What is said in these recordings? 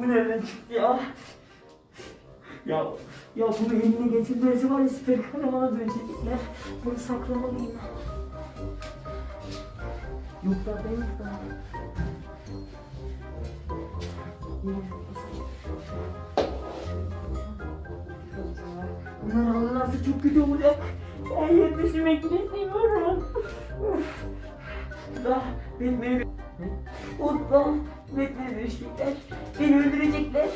Bu nereden çıktı ya? Ya ya bunu eline getirmesi var ya süper dönecekler. Bunu saklamalıyım. Yok da yok da. Bunlar alırlarsa çok kötü olacak. Ben yetişmek istemiyorum. Da beni beni Utla bekle düşecekler. Beni öldürecekler.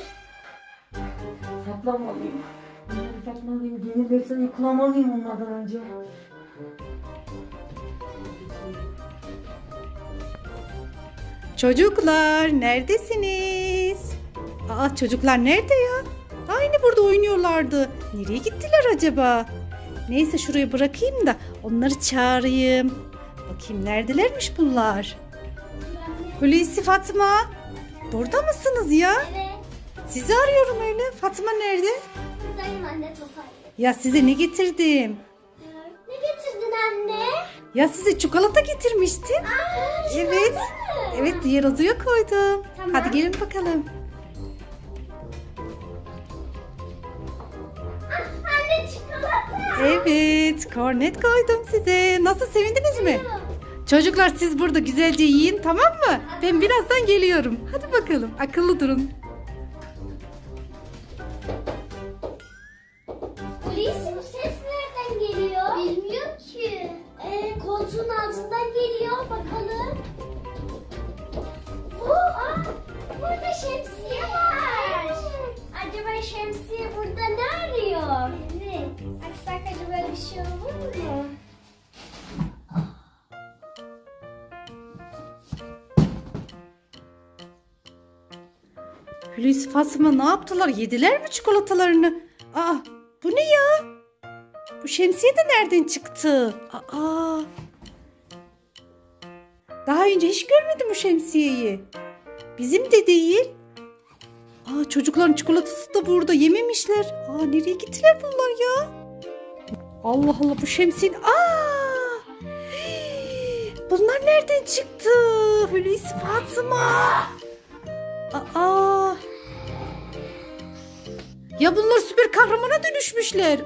Saklamalıyım. Bunları saklamalıyım. Gelirlerse yakalamalıyım onlardan önce. Çocuklar neredesiniz? Aa çocuklar nerede ya? Aynı burada oynuyorlardı. Nereye gittiler acaba? Neyse şuraya bırakayım da onları çağırayım. Bakayım neredelermiş bunlar? Hulusi Fatma. Burada mısınız ya? Evet. Sizi arıyorum öyle. Fatma nerede? Buradayım anne toparlı. Ya size ne getirdim? Ne getirdin anne? Ya size çikolata getirmiştim. Aa, Evet. mı? Evet diğer odaya koydum. Tamam. Hadi gelin bakalım. Ah, anne çikolata. Evet, kornet koydum size. Nasıl sevindiniz mi? Çocuklar siz burada güzelce yiyin tamam mı? Ben birazdan geliyorum. Hadi bakalım akıllı durun. Hulusi bu ses nereden geliyor? Bilmiyorum ki. Ee, koltuğun altından geliyor bakalım. Oo, aa, burada şemsiye var. Acaba şemsiye burada ne arıyor? Evet. Açsak acaba bir şey olur mu? Hulusi Fatma ne yaptılar? Yediler mi çikolatalarını? Aa bu ne ya? Bu şemsiye de nereden çıktı? Aa. Daha önce hiç görmedim bu şemsiyeyi. Bizim de değil. Aa çocukların çikolatası da burada yememişler. Aa nereye gittiler bunlar ya? Allah Allah bu şemsiyenin... Aa! Hii, Bunlar nereden çıktı? Hulusi Fatma. Ya bunlar süper kahramana dönüşmüşler.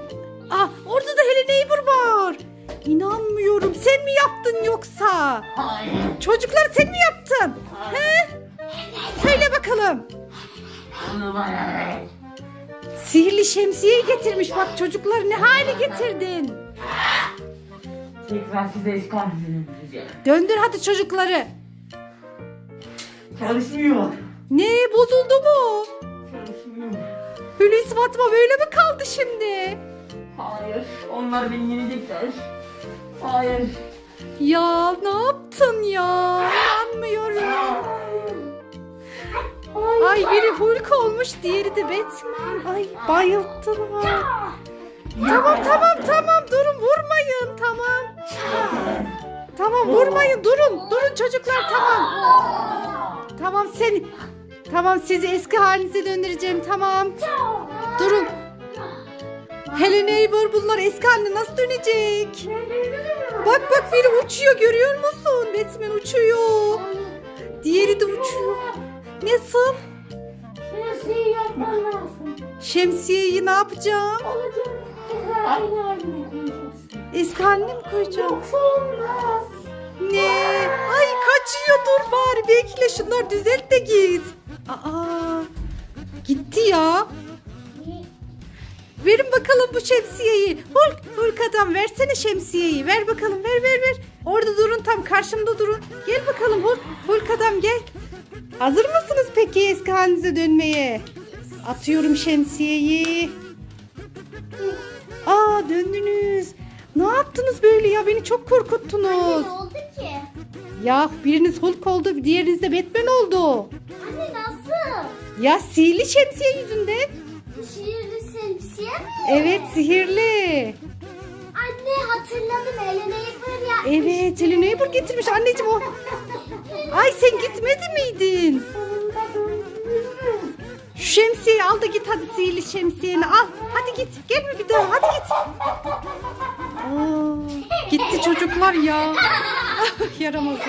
Ah orada da Helen Neighbor var. İnanmıyorum. Sen mi yaptın yoksa? Hayır. Çocuklar sen mi yaptın? He? Söyle bakalım. Bunu bana ver. Sihirli şemsiyeyi getirmiş. Bak çocuklar ne hale getirdin. Tekrar size iskambilini. Döndür hadi çocukları. Çalışmıyor. Ne bozuldu mu? Çalışmıyor. Hulusi Fatma böyle mi kaldı şimdi? Hayır. Onlar beni yenecekler. Hayır. Ya ne yaptın ya? İnanmıyorum. Ay biri Hulk olmuş, diğeri de Batman. Ay bayılttılar. Tamam tamam tamam durun vurmayın tamam. Tamam vurmayın durun durun çocuklar tamam. Tamam seni tamam sizi eski halinize döndüreceğim tamam. Durun. Helen Eivor bunlar eski haline nasıl dönecek? Bak bak biri uçuyor görüyor musun? Batman uçuyor. Diğeri de uçuyor. Nasıl? Şemsiye yapman lazım. Şemsiyeyi ne yapacağım? Aynı haline koyacaksın. Eski haline mi koyacağım? Yoksa olmaz. Ne? Ay kaçıyor dur bari bekle şunlar düzelt de git. Aa gitti ya. Verin bakalım bu şemsiyeyi. Hulk, Hulk adam versene şemsiyeyi. Ver bakalım ver ver ver. Orada durun tam karşımda durun. Gel bakalım Hulk, Hulk adam gel. Hazır mısınız peki eski halinize dönmeye? Atıyorum şemsiyeyi. Aa döndünüz. Ne yaptınız böyle ya? Beni çok korkuttunuz. Anne ne oldu ki? Ya biriniz Hulk oldu, diğeriniz de Batman oldu. Ya sihirli şemsiye yüzünden. Bu şiirli şemsiye mi? Evet sihirli. Anne hatırladım Elena Yapır ya. Evet Helen Eibur getirmiş anneciğim o. Ay sen gitmedi miydin? Şu şemsiyeyi al da git hadi sihirli şemsiyeni al. Hadi git gelme bir daha hadi git. Aa, gitti çocuklar ya. Yaramazlık.